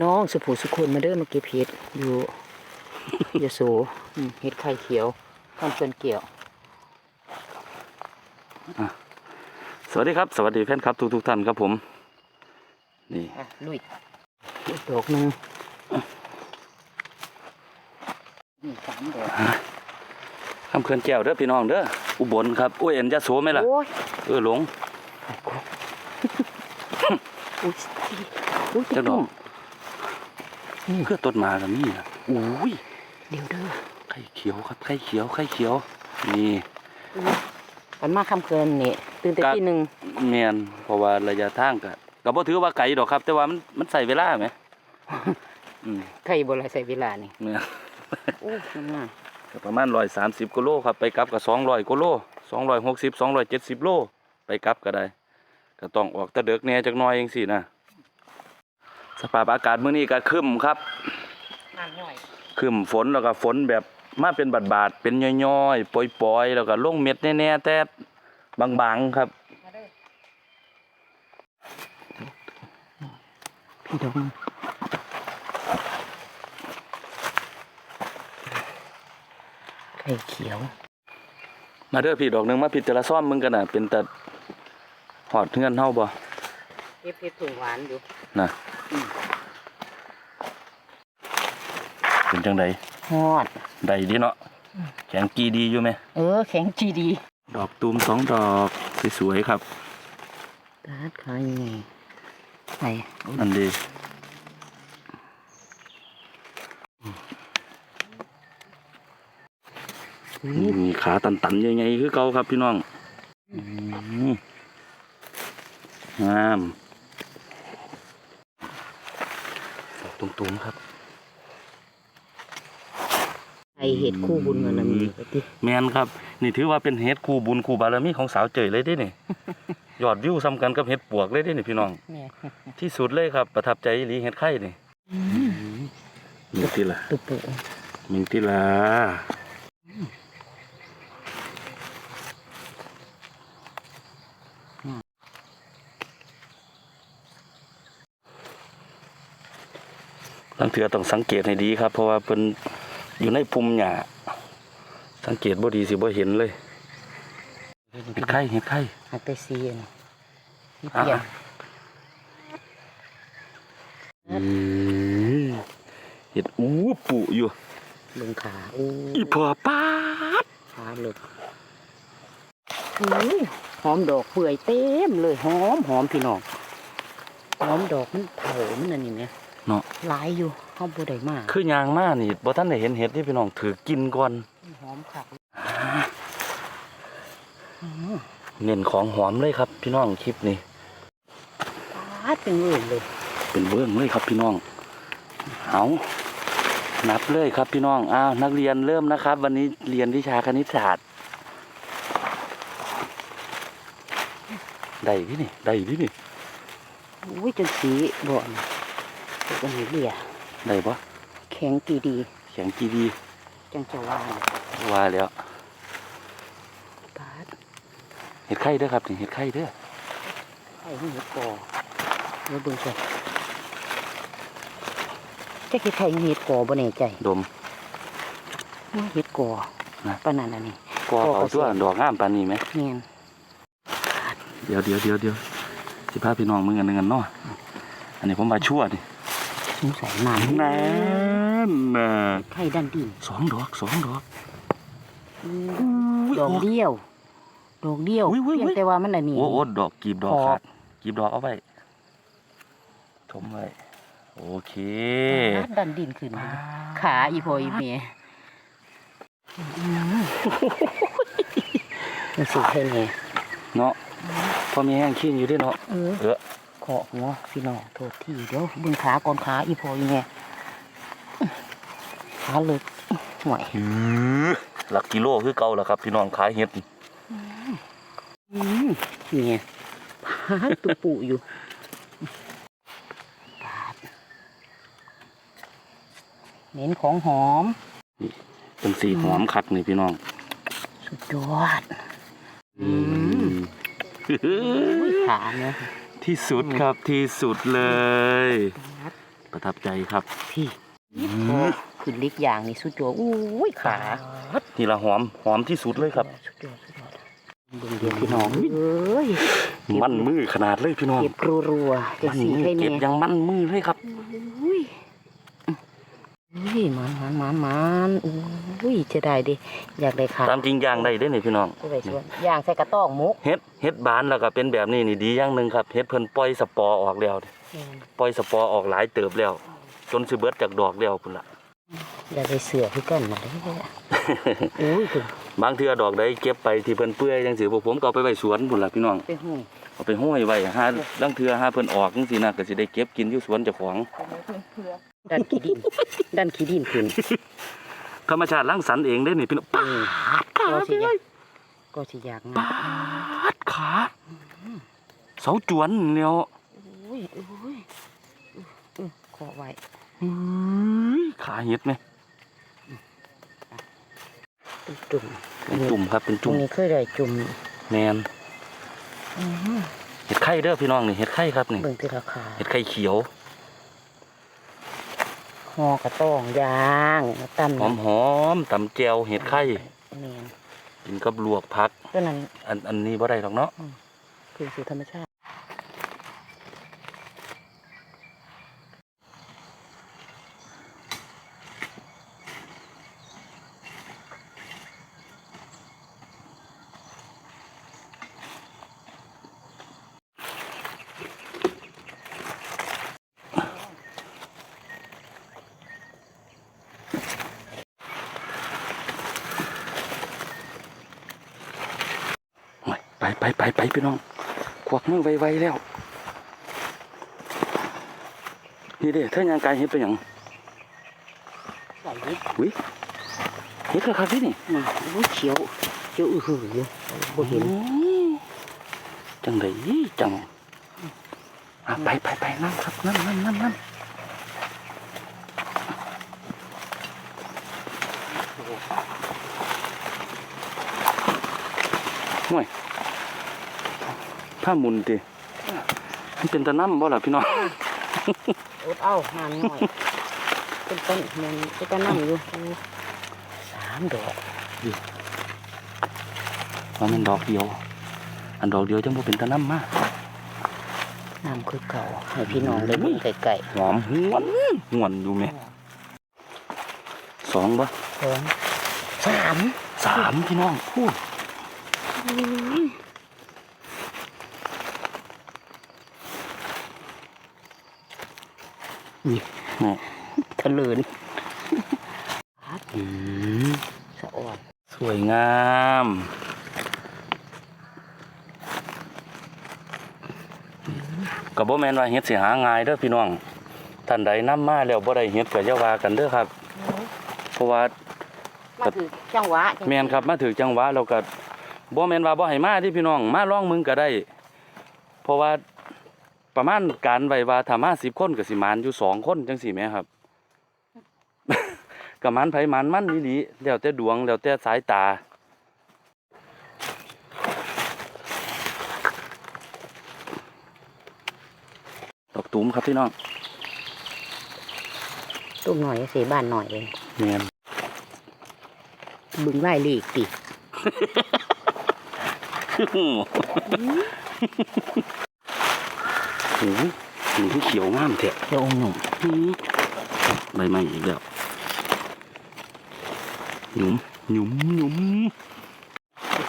น้องสุภูสุคนมาเด้อมาเก็บเห็ดอยู่ยโสอืมเห็ดไข่เขียวข้ามเชิญเกี่ยว สวัสดีครับ สวัสดีแฟนครับทุกทุกๆท่านครับผม นี่อะลุยอีกดอกหนึ่งนี่สามดอกคำเขื่อนแก้วเด้อพี่น้องเด้ออุบลครับอุ้ยเอ็นจะโสไหมล่ะโอ้ยเออหลงอุ้ยอุ้ยเจ้าดอก เพื่อต้นมากับนี่นะอุ้ยเดี๋ยวเด้อไข่เขียวครับไข่เขียวไข่เขียว นี่มันมาคำเคินนี่ตื่นแต่ครับที่หนึ่งเมียนเพราะว่าระยะทางก็ก็บ่ถือว่าไกลดอกครับ แต่ว่ามันมันใส่เวลาไหมอืมไข่บรใส่เวลานี่เนี่ยโอ้ยน้ำหนักก็ประมาณร้อยสามสิบกิโลครับไปกลับก็สองร้อยกิโลสองร้อยหกสิบสองร้อยเจ็ดสิบโลไปกลับก็ได้ ก็ต้องออกตะเดึกแหน่จักหน่อยเองสินะ สภาพอากาศมื้อนี้ก็ครึ้มครับน้ำย่อยครึ้มฝนแล้วก็ฝนแบบมาเป็นบาดบาดๆเป็นย่อยๆปล่อยๆ แล้วก็ลงเม็ดแน่ๆแต่บางๆครับมาเด้อพี่ดอกหนึ่งไข่เขียว มาเด้อพี่ดอกหนึงมาพิจารณาซ่อมมึงกันน่ะ เป็นแต่หอดเงื่อนเฮาบ่เก็บเห็ดถุงหวานอยู่น่ะ เป็นจังไดฮอดได้ดีเนาะแข็งกีดีอยู่ไหม เออ แข็งจีดีดอกตูมสองดอกสวยๆครับตาดขายยังไงไหนอันดีมีขาตันๆยังไงคือเก่าครับพี่น้องอืมงามดอก ตุ่มๆครับไอเห็ดคู่บุญกันนะมีไปติแมนครับ นี่ถือว่าเป็นเห็ดคู่บุญคู่บารมีของสาวเจยเลยเดินี่ยอดวิวซ้ำกันกับเห็ดปวกเลยเดินี่พี่น้องแม่ที่สุดเลยครับ ประทับใจอีหลีเห็ดไข่นี่มิงติละตุปุมิงติละ เถือต้องสังเกตให้ดีครับ เพราะว่าเป็นอยู่ในภูมิหญ้าสังเกตบ่ดีสิบ่เห็นเลยเห็ดไข่เห็ดไข่หักไปซีนนี่เปลี่ยนอืมเห็ดอู้ปุอยู่เบึงขาโอ้อีพอป้าดขาเลึกอุ้ยหอมดอกเปื่อยเต็มเลยหอมหอมพี่น้องหอมดอกมันเผามันอันนี้ไหม เนาะหลายอยู่หอมบัได้มากคือยางมานี่บ่ท่านได้เห็นเห็ดที่พี่น้องถือกินก่อนหอมคักเน้นของหอมเลยครับ พี่น้องคลิปนี้ปาดเป็นเอื่นเลย เป็นเบื้องเลยครับพี่น้องเอานับเลยครับพี่น้องอ้าวนักเรียนเริ่มนะครับ วันนี้เรียนวิชาคณิตศาสตร์ได้พี่นี่ได้พี่นี่อุ้ยจนสีบ่อน เป็นเหี่ยได้ปะแข็งกีดี แข็งกีดีจังจะว่าว่าแล้วปาดเห็ดไข่เด้อครับนี่เห็ดไข่เด้อไอ้เห็ดกอเดี๋ยวเบิ่งก่อนจะคิดไข่เห็ดกอบ่แน่ใจดมว่าเห็ดกอนะปานนั้นอันนี้กอเอาตัวดอกงามปานนี้ไหมแม่นเดี๋ยวเดี๋ยวเดี๋ยวเดี๋ยวสิพาพี่น้องมึงกันหนึ่งกันเนาะอันนี้ผมมาชั่วนี่ สงสัยน้ำนั่นน่ะไข่ดันดินสองดอกสองดอกดอกเดียว ดอกเดียวอุ้ยอุ้ยเพียอุ้งยแต่ว่ามันอันนี้โอ้โอ้ดอกกีบดอกขอบขาดกีบดอกเอาไว้ชมไว้โอเคปาดดันดินขึ้นเลยขาอีพออีเมียมันสุดแค่นี้เนาะพอมีแห้งขี้อยู่ด้วยเนาะเออเออ ขอหัวพี่น้องโทษทีเดี๋ยวเบึงขาก่อนขาอีพออีเมียขาเลึกห่วยหือหลักกิโลคือเก่าแล้วครับ พี่น้องขายเห็ดอืมเนี่ยพาดตุปูอยู่ปาดเน้นของหอมเป็นสีหอมคักนี่พี่น้อง สุดยอดอืมอุ้ยขาเนี่ย ที่สุดครับที่สุดเลยปาดประทับใจครับพี่อืมโอ้ขึ้นลิกอย่างนี่สุดยอดอุ้ยขานี่ละหอมหอมที่สุดเลยครับสุดยอดสุดยอดเบิ่งเดียวพี่น้องเอ้ยมันมือขนาดเลยพี่น้องเก็บรัวๆจะมันสีมือให้เก็แม่บยังมันมือเลยครับอุ้ยอุ้ยมันมันมันมันอุ้ย จะได้ดิอยากได้ขาตามจริงย่างได้เด้นี่พี่น้องจะได้ชวนย่างใส่กระต้องมุกเฮ็ดเฮ็ดบานแล้วก็เป็นแบบนี้นี่ดีอย่างหนึ่งครับเฮ็ดเพิ่นปล่อยสปอร์ออกแล้วปล่อยสปอร์ออกหลายเติบแล้ว จนสิเบิดจากดอกแล้วพุ่นล่ะ อยากได้เสือพี่กันมาได้เลยอะอุ้ยถึงบางเทื่อดอกใดเก็บไปที่เพิ่นเปื่อยจังซี่พวกผมก็เอาไปไว้สวนพุ่นล่ะพี่น้องไปห้องเอาไปห้อยไว้หาลางเทื่อหาเพิ่นออกจังซี่นะก็สิได้เก็บกินอยู่สวนเจ้าของ ดันขี้ดินดันขี้ดินขึ้น ธรรมชาติรังสรรค์เองเด้นี่พี่น้องเออก็สิอยากก็สิอยากนะปาดขาเสาจวนแล้วอุ้ยอุ้ยอุ้ยขอไว้อื้อขาเห็ดไหมเป็นจุ่มเป็นจุ่มครับเป็นตรงจุ่มนี้เคยได้จุ่มแมนอื้อหือเห็ดไข่เด้อพี่น้องนี่เห็ดไข่ครับนี่เบิ่งที่ราคาเห็ดไข่เขียว ห่อกระต้องยางตั้มหอมหอมๆตำแจวเห็ดไข่แม่นกินกับลวกผักตัวนั้นอันอันนี้บ่ได้หรอกเนาะคือสู่ธรรมชาติ ไปไปไปไปพี่น้องควักมือไวๆแล้ว นี่เด้เธอยางกายเห็ดไปหยังใส่นิดอุ้ยเห็ดครับที่นี่หนึ่งอุ้ยเขียวเขียวอือหืออยู่บ่เห็นอืมจังไดจังอะไปไปไปนั่งครับนั่งนั่งนั่งนั่งห่วย ผ้าหมุนติมันเป็นตะน้ำบ่ล่ะพี่น้องอดเอาหานหน่อย เป็นต้นมันเป็นต้นน้ำอยู่สามดอกว่ามันดอกเดียว อันดอกเดียวจังบ่เป็นตะน้ำมาน้ำคือเก่าให้พี่น้องได้เบิ่งไก่หอมหวนหวนอยู่ไหมสองบ่ๆสองสามสามพี่น้องพูด นี่นี่ทะเลินอืมสะอ่อนสวยงามกับบ่แม่นว่าเฮ็ดสิหาง่ายเด้อพี่น้องท่านใดนำมาแล้วบ่ได้เฮ็ดก็อย่าว่ากันเด้อครับ เพราะว่ามาถือจังหวะจังแม่นครับมาถึงจังหวะแล้วก็บ่แม่นว่าบ่ให้มาที่พี่น้องมาลองมึงก็ได้ เพราะว่า ประมาณการไว้ว่าถ้ามา10คนก็สิหมานอยู่สองคนจังซี่แหมครับก็หมานไผหมานมันอีหลีแล้วแต่ดวงแล้วแต่สายตาดอกตูมครับพี่น้องตุ้มหน่อยเสียบ้านหน่อยเองแม่นบึงไล่ลีกติ โอ้โหนี่คือเขียวงามแท้เดี๋ยวองค์หนุ่มอืมใบไม้อีกแล้วหยุมหยุมหยุม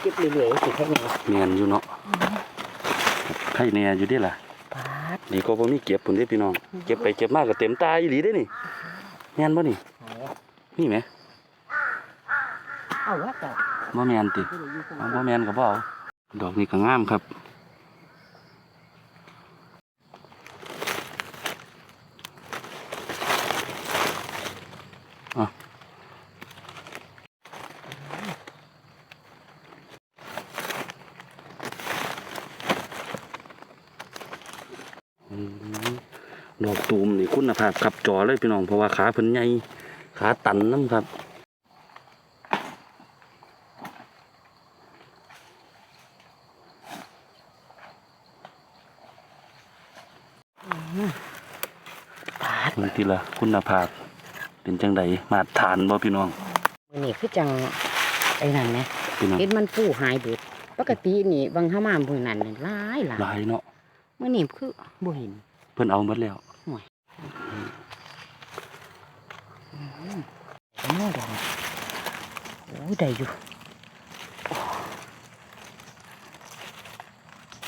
เก็บเรื่อยๆสิแค่นี้แมนอยู่เนาะไข่แน่อยู่เดิล่ะปาดนี่ก็บ่มีเก็บพุ่นเด้พี่น้อง เก็บไปเก็บมากก็เต็มตาอีหลีเด้นี่แม่นบ่นี่นี่แหมเอาละแต่บ่แม่นติเอาบ่แม่นก็บ่เอาดอกนี้ก็งามครับ ดอกตูมนี่คุณภาพขับจอเลยพี่น้องเพราะว่าขาเพิ่นใหญ่ขาตันน้ำครับปาดมันทีละคุณภาพ เป็นจังใดมาตรฐานบ่พี่น้องมื้อนี้คือจังไอ้นั่นนะพี่น้องเห็นมันปูหายเบิดปกตินี่บางเฮามามื้อนั้นนี่หลายหลายหลายเนาะ มื้อนี้คือบ่เห็นเพิ่นเอาหมดแล้วโอ้ดอกโอ้ยได้อยู่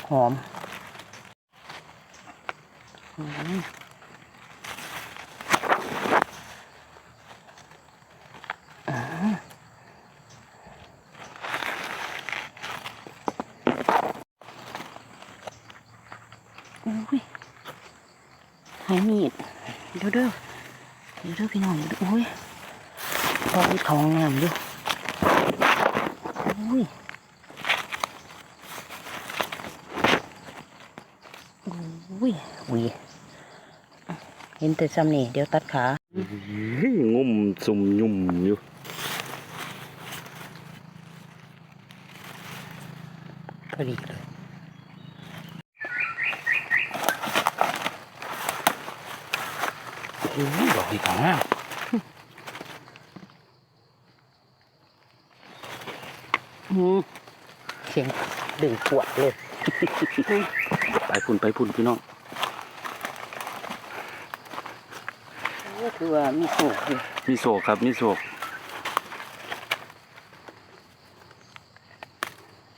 หอมอืมอ่าโอ้ย หายมีดเดี๋ยวเด้อเดี๋ยวเด้อพี่น้องเดี๋ยวเด้อโอ้ยพอที่เขางามอยู่อุ้ยอุ้ยอุ้ยเห็นแต่ซ้ำนี่เดี๋ยวตัดขางุ่มซุ่มยุ่มอยู่พอดี เลยโอ้ยดอกนี่ก็งามอืมเสียงดึงปวดเลย ไปพุ่นไปพุ่นพี่น้องก็คือว่ามีโศกอยู่มีโศกครับมีโศก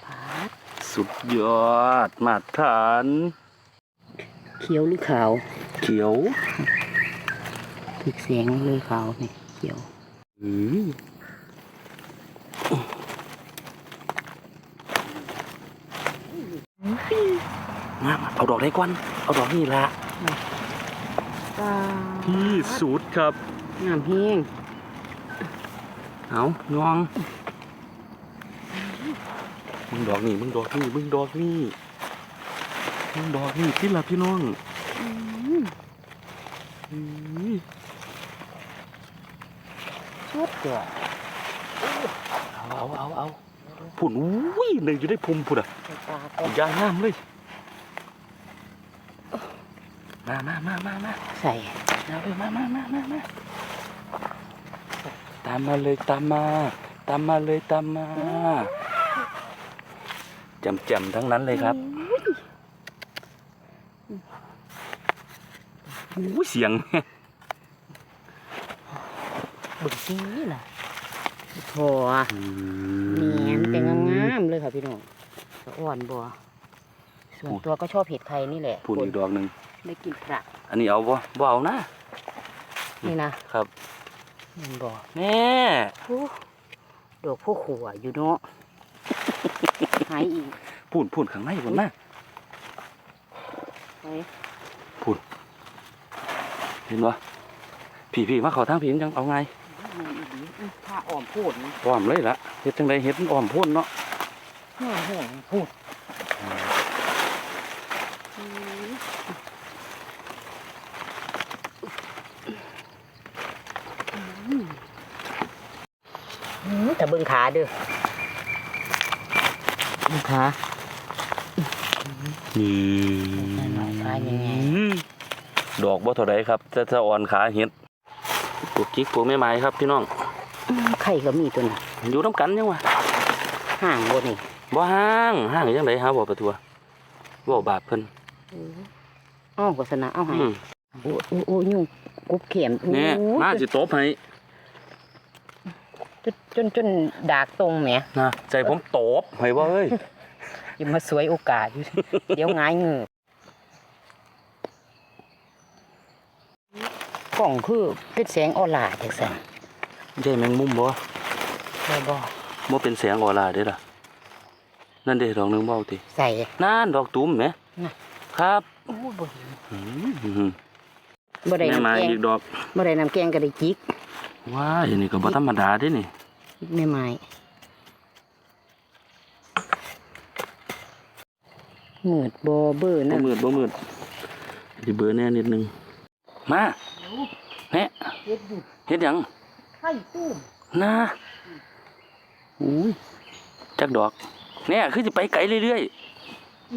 พาดสุดยอดมาตรฐาน เขียวหรือขาว เขียว ถึกเสียงเลยขาวนี่เขียวอือมามาเอาดอกได้ก่อนเอาดอกนี่ละว้าที่สุดครับงามแห้งเอาน้อง มึงดอกนี่ มึงดอกนี่ มึงดอกนี่ มึงดอกนี่ที่ละพี่น้องอืม อื้อสุดยอดเอาเอาเอาเอาผุนอุ้ยหนึ่งอยู่ได้พุมผุนอะใส่ตาก็ยางงามเลยมามามามามาใส่เอาเลยมามามามามาตามมาเลยตามมา ตามมาเลยตามมาจำจำๆทั้งนั้นเลยครับอุ้ยเสียง บึกนี้ล่ะโถั่วแหนมแต่งามๆเลยค่ะพี่น้องสะอ่อนบัวส่วนตัวก็ชอบเห็ดไทยนี่แหละพูนอีกดอกหนึ่งได้กินผักอันนี้เอาบ่บ่เอานะนี่นะครับมันบ่แน่โอ้ดอกพวกขัวอยู่เนาะหายอีกพูนพูนข้างในพุ่นนะไปเห็นบ่พี่พี่มาเขอทางพี่จังเอาไง ผ้าอ่อมพูดนะอ้อมเลยละเฮ็ดจังไดเฮ็ดมันอ้อมพ่นเนาะห่วงห่วงพูดแต่เบิ่งขาเด้อเบิ่งขานี่หน่อยขายังไงดอกบ่เท่าใดครับจะจะอ่อนขาเฮ็ดปลูกจิกปลูกแม่ไม้ครับพี่น้องอืมไข่ก็มีตัวน่ะอยู่น้ำกันยังวะห่างบนนี่บ่ห่างห่างจังไดหาบ่ประทัวบ่บาปเพิ่นอ้าวโฆษณาเอาให้อืมโอ้โอ้โอ้ยุ่งกบเข็มโอ้แน่มาสิตบให้จนจนจนดากตรงแหมนะใจผมตบให้บ่เอ้ยอยังมาสวยโอกาสอยู่เดี๋ยวหงายเงือบกล่องคือเป็นแสงออร่าจังสัน ใช่แมงมุมบ่บ่บ่บ่เป็นแสงออร่าเด้ล่ะ นั่นเด้ดอกหนึงบ่เอาติใส่นั่นดอกตุ้มแหมน่ะครับโอ้บ่เห็นอืมบ่ได้แม่น้ำไม้แกงอีกดอกบ่ได้น้ำแกงก็ได้จิกว้ายอันนี้ก็บ่ธรรมดาเด้นี่แม่ไม้มืดบ่เบื่อบ่นะมืดบ่มืดสิเบอร์แน่นิดนึงมาแม่เฮ็ดอยู่เฮ็ดหยัง ไข่ตุ้มนะอุ้ยจักดอกเนี่ยคือสิไปไกลเรื่อยๆ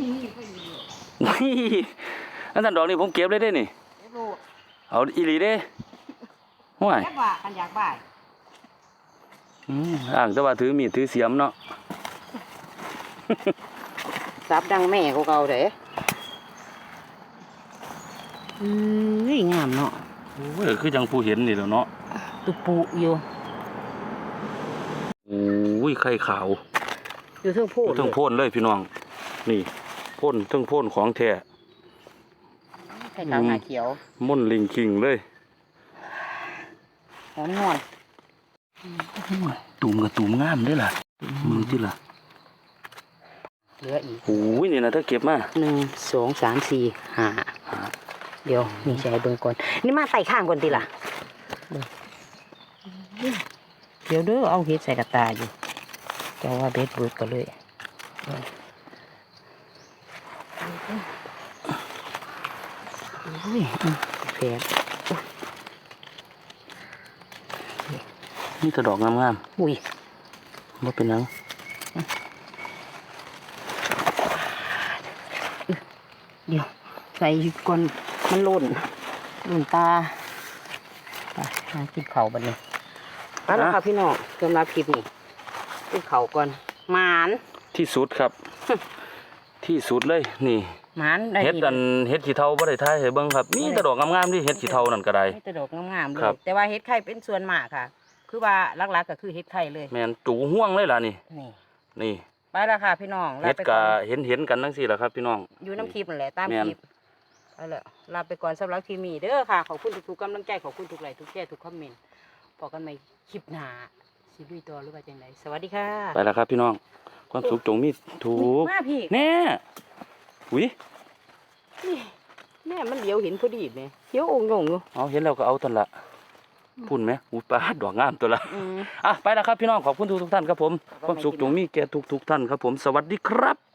อุ้ยอันนั้นดอกนี่ผมเก็บเลยได้นี่เฮ็ดโลดเอาอีหลีเด้ห่วยแค่บ่ากันอยากบ่ายอืมอ่างแต่ว่าถือมีดถือเสียมเนาะซับดังแม่กูเก่าเด้อืมงามเนาะโอ้ยคือจังผู้เห็นนี่แหล้วเนาะ ตุปุอยู่โอ้ยไข่ขาว อยู่เทิงโพูอยู่เทั้งโพ่นเลยพี่น้อง นี่โพ่นเทั้งโพ่นของแท้ไข่ขาวหาเขียวม่อนลิงคิงเลย หอมนวลตูมกับตูมงามเด้อล่ะมึงที่ล่ะเหลืออีกโอ้ยนี่นะถ้าเก็บมาหนึ่งสองสามสี่ห้าเดี๋ยวนี่ใช้เบิ่งก่อน นี่มาใส่ข้างก่อนติล่ะ เบิ่งเดี๋ยวเด้อเอาเห็ดใส่กระตาอยู่จะว่าเบ็ดเบิดก็เลยเบิ่งอุ้ยอืมแผลนี่แตะดอกงามอุ้ยๆว่าเป็นหยังเดี๋ยวใส่ก่อนมันหล่นหล่นตาไปหากินเขาวบัดนี้ ไปแล้วค่ะพี่น้องสำหรับคลิปนี้กินเขาวก่อนหมานที่สุดครับ ที่สุดเลยนี่หมานได้เฮ็ดอันเฮ็ดขี้เทาบ่ได้ทายให้เบิ่งครับมีแต่ดอกงามๆที่เฮ็ดขี้เทานั่นก็ได้ไม่ตดอกงามๆเลครัยบ แต่ว่าเฮ็ดไข่เป็นส่วนมากค่ะ คือว่าหลักๆก็คือเฮ็ดไข่เลยแม่นจูห่วงเลยล่ะนี่ นี่นี่ไปแล้วค่ะพี่น้องลาเฮ็ดไปก็ก่อนเห็นเห็นๆกันจังซี่ล่ะครับ พี่น้อง อยู่น้ำคลิปนั่นแหละตามแม่น คลิปไปแล้วลาไปก่อนสำหรับคลิปนี้เด้อค่ะขอบคุณทุกๆกำลังใจขอบคุณทุกไลค์ทุกแชร์ทุกคอมเมนต์ พบกันใหม่คลิปหน้าสิลุยต่อหรือว่าจังไดสวัสดีค่ะไปแล้วครับพี่น้อง ความสุขจงมีถูกมาพี่แน่อุ้ยนี่แม่มันเหลียวเห็นพอดีแม่เขียวองค์งอยู่เอาเห็นแล้วก็เอาตันละพุ่นไหมอุ้ยปลาดอกงามตัวละอืมอะไปแล้วครับพี่น้องขอบคุณทุกทุกๆท่านครับผมขอบคุณความสุขจงมีแก่ทุกทุกๆท่านครับผมสวัสดีครับ